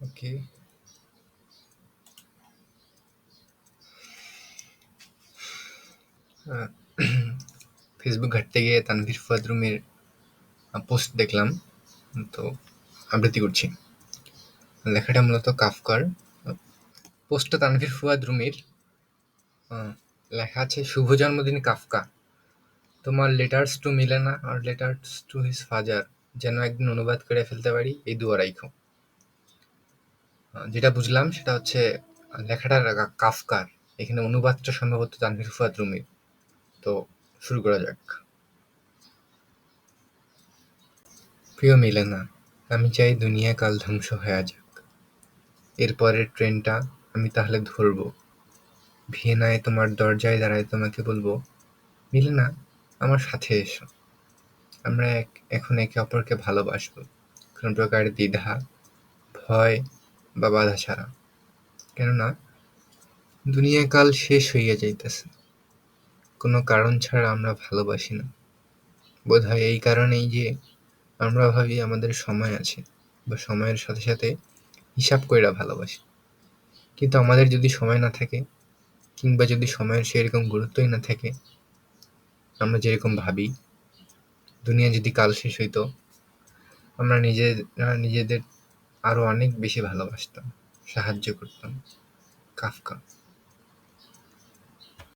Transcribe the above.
ওকে। আ Facebook ঘাঁটতে গিয়ে তানভীর ফুয়াদ রুমির পোস্ট দেখলাম। তো আবৃত্তি করছি। লেখাটা মূলত কাফকার। পোস্টটা তানভীর ফুয়াদ রুমির। আ লেখা আছে শুভ জন্মদিন কাফকা। তোমার লেটার্স টু মিলেনা আর লেটার্স টু হিজ ফাদার যেন একদিন অনুবাদ করে ফেলতে পারি এই দোয়া রাইখো। আ যেটা বুঝলাম সেটা হচ্ছে লেখাটার কাফকার। এখানে অনুবাদটা সম্ভবত তানভীর ফুয়াদ রুমির। তো শুরু করা যাক। প্রিয় মিলেনা, আমি চাই দুনিয়া কাল ধ্বংস হয়ে যাক। এরপরের ট্রেনটা আমি তাহলে ধরব। ভিয়েনায় তোমার দরজায় দাঁড়ায় তোমাকে বলব, মিলেনা, আমার সাথে এসো। আমরা এক এখন একে অপরকে ভালোবাসবো কোনো প্রকার দ্বিধা, ভয় বা বাধা ছাড়া। কেননা দুনিয়া কাল শেষ হইয়া যাইতেছে। কোনো কারণ ছাড়া আমরা ভালোবাসি না। বোধ হয় এই কারণেই যে আমরা ভাবি আমাদের সময় আছে বা সময়ের সাথে, সাথে হিসাব কইরা ভালোবাসি। কিন্তু আমাদের যদি সময় না থাকে কিংবা যদি সময়ের সেরকম গুরুত্বই না থাকে, আমরা যেরকম ভাবি, দুনিয়া যদি কাল শেষ হইতো, আমরা নিজেরা নিজেদের আরও অনেক বেশি ভালোবাসতাম, সাহায্য করতাম। কাফকা